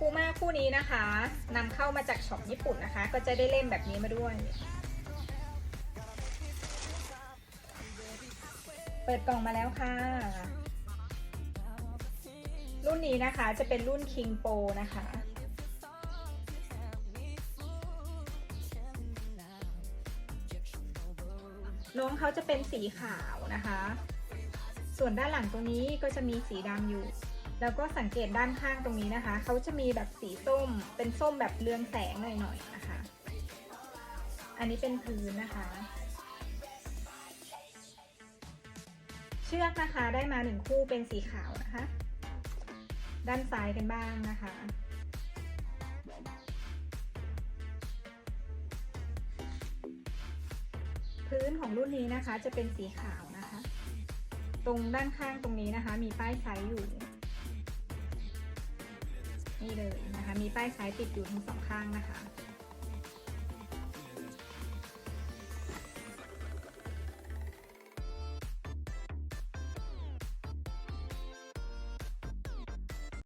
คูมาคู่นี้นะคะนำเข้ามาจากช็อปญี่ปุ่นนะคะ ก็จะได้เล่มแบบนี้มาด้วย เปิดกล่องมาแล้วค่ะ รุ่นนี้นะคะจะเป็นรุ่น King Pro นะคะ น้องเขาจะเป็นสีขาวนะคะ ส่วนด้านหลังตรงนี้ก็จะมีสีดำอยู่ แล้วก็สังเกตด้านข้างตรงนี้นะคะ เขาจะมีแบบสีส้ม เป็นส้มแบบเรืองแสงหน่อยๆนะคะ อันนี้เป็นพื้นนะคะ เชือกนะคะได้มาหนึ่งคู่เป็นสีขาวนะคะ ด้านซ้ายกันบ้างนะคะ พื้นของรุ่นนี้นะคะจะเป็นสีขาวนะคะ ตรงด้านข้างตรงนี้นะคะ มีป้ายไซส์อยู่ นี่เลยนะคะ มีป้ายไซส์ติดอยู่ทั้งสองข้างนะคะ